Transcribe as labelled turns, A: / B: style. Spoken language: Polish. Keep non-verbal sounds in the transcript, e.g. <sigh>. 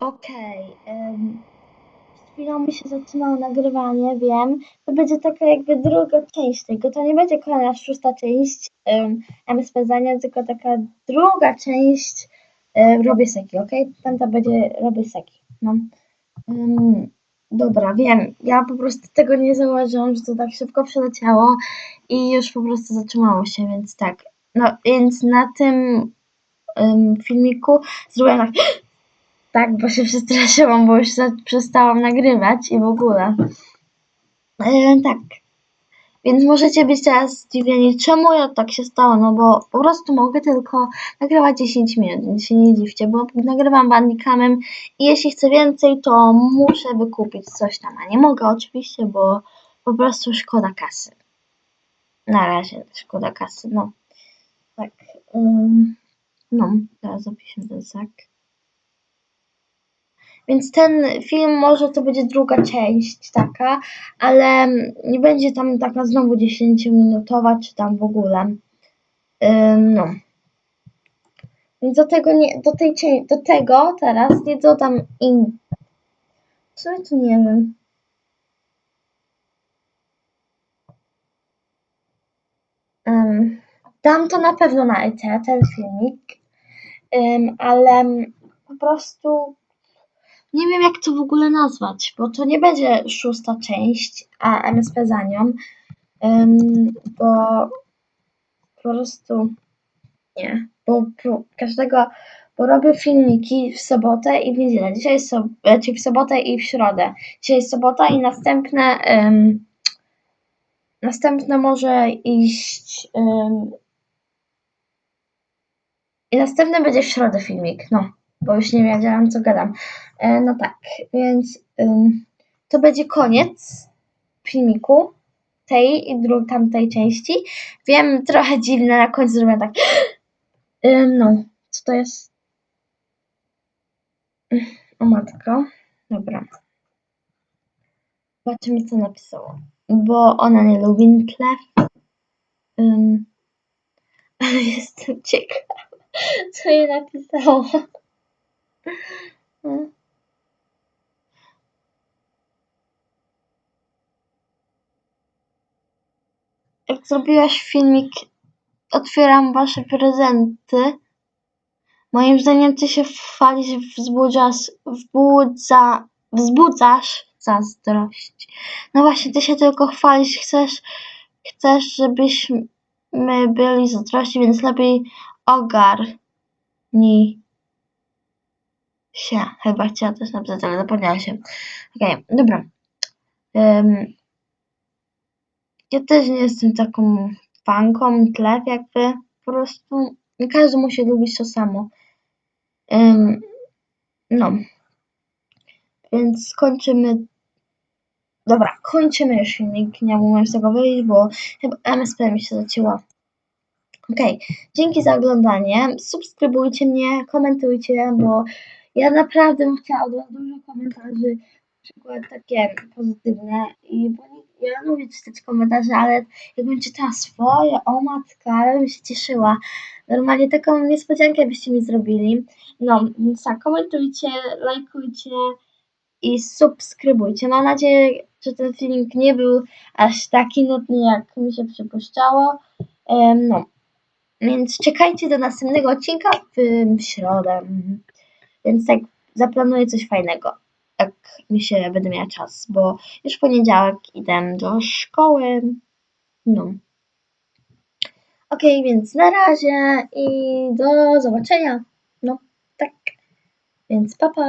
A: Okej, em, chwilą mi się zaczynało nagrywanie, wiem. To będzie taka jakby druga część tego. To nie będzie kolejna szósta część um, MSP Zania, tylko taka druga część um, Robię Seki, okej? Tamta będzie Robię Seki, no. Dobra, wiem. Ja po prostu tego nie zauważyłam, że to tak szybko przeleciało i już po prostu zatrzymało się, więc tak. No, więc na tym filmiku zrobiłam tak tak, bo się przestraszyłam, bo już przestałam nagrywać i w ogóle. E, tak. Więc możecie być teraz zdziwieni, czemu ja tak się stało, no bo po prostu mogę tylko nagrywać 10 minut, więc się nie dziwcie, bo nagrywam bandicamem i jeśli chcę więcej, to muszę wykupić coś tam, a nie mogę oczywiście, bo po prostu szkoda kasy. Na razie szkoda kasy, no. Tak. ym, no, teraz zapiszę ten sak. Więc ten film może to będzie druga część taka, ale nie będzie tam taka znowu 10-minutowa, czy tam w ogóle. Ym, no. Więc do tego, nie, do, tej, do tego teraz nie dodam in... Co tu nie wiem. Ym, dam to na pewno na ET, ten filmik, Ym, ale po prostu nie wiem jak to w ogóle nazwać, bo to nie będzie szósta część, a MSP za nią, ym, bo po prostu nie, bo, bo każdego, bo robię filmiki w sobotę i w niedzielę. Dzisiaj jest so, czyli w sobotę i w środę. Dzisiaj jest sobota i następne ym, następne może iść ym, i następny będzie w środę filmik, no, bo już nie wiedziałam co gadam. E, no tak, więc to będzie koniec filmiku tej i dru- tamtej części. Wiem, trochę dziwne, na końcu zrobię tak. <gasps> No, co to jest? O matko. Dobra. Zobaczymy, co napisało. Bo ona nie lubi tle. Ym, <laughs> ale jestem ciekawa, co jej napisało. <laughs> Jak zrobiłaś filmik Otwieram wasze prezenty, moim zdaniem ty się chwalisz, wzbudzasz, wzbudza, wzbudzasz zazdrość. No właśnie, ty się tylko chwalisz, chcesz, chcesz, żebyśmy byli zazdrości, więc lepiej ogarnij się. Chyba chciała też napisać, ale zapomniała się. Okej, dobra. Ym, ja też nie jestem taką fanką tle, jakby po prostu każdy musi lubić to samo. Ym, no. Więc kończymy. Dobra, kończymy już filmik. Nie mogłem z tego wyjść, bo chyba MSP mi się zacięła. Okej, dzięki za oglądanie. Subskrybujcie mnie, komentujcie, bo ja naprawdę bym chciała od was dużo komentarzy, na przykład takie pozytywne i bo nie, ja lubię czytać komentarze, ale jakbym czytała swoje, o matka, ale bym się cieszyła. Normalnie taką niespodziankę byście mi zrobili. No, więc tak, komentujcie, lajkujcie i subskrybujcie. Mam nadzieję, że ten filmik nie był aż taki nudny, jak mi się przypuszczało. No, więc czekajcie do następnego odcinka w środę. Więc tak zaplanuję coś fajnego, jak mi się będę miała czas, bo już w poniedziałek idę do szkoły. No. Okej, więc na razie i do zobaczenia. No, tak. Więc pa pa.